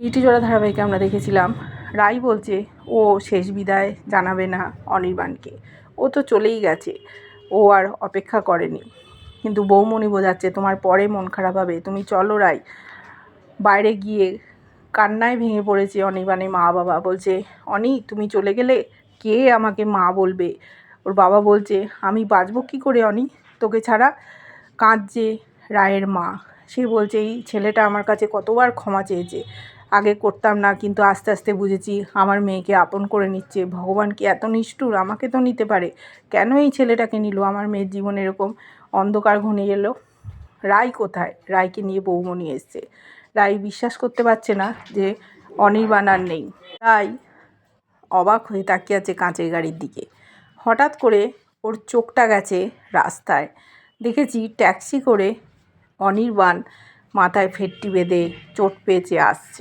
ইটিজোড়া ধারাবাহিকে আমরা দেখেছিলাম। রাই বলছে, ও শেষ বিদায় জানাবে না অনির্বাণকে। ও তো চলেই গেছে। ও আর অপেক্ষা করেনি। কিন্তু বৌমণি বোঝাচ্ছে, তোমার পরে মন খারাপ হবে। তুমি চলো রাই। বাইরে গিয়ে কান্নায় ভেঙে পড়েছে অনির্বাণের মা বাবা বলছে, অনি, তুমি চলে গেলে কে আমাকে মা বলবে? ওর বাবা বলছে, আমি বাঁচবো কী করে, অনি? তোকে ছাড়া কাঁদছে রায়ের মা। সে বলছে, এই ছেলেটা আমার কাছে কতবার ক্ষমা চেয়েছে। আগে করতাম না, কিন্তু আস্তে আস্তে বুঝেছি আমার মেয়েকে আপন করে নিচ্ছে। ভগবান কি এত নিষ্ঠুর? আমাকে তো নিতে পারে। কেন এই ছেলেটাকে নিল? আমার মেয়ের জীবনে এরকম অন্ধকার ঘনিয়ে এলো। রায় কোথায়? রায়কে নিয়ে বৌমনি এসছে। রায় বিশ্বাস করতে পারছে না যে অনির্বাণ আর নেই। তাই অবাক হয়ে তাকিয়ে আছে কাঁচের গাড়ির দিকে। হঠাৎ করে ওর চোখটা গেছে রাস্তায়। দেখেছি ট্যাক্সি করে অনির্বাণ মাথায় ফেটটি বেঁধে চোট পেয়েছে, আসছে।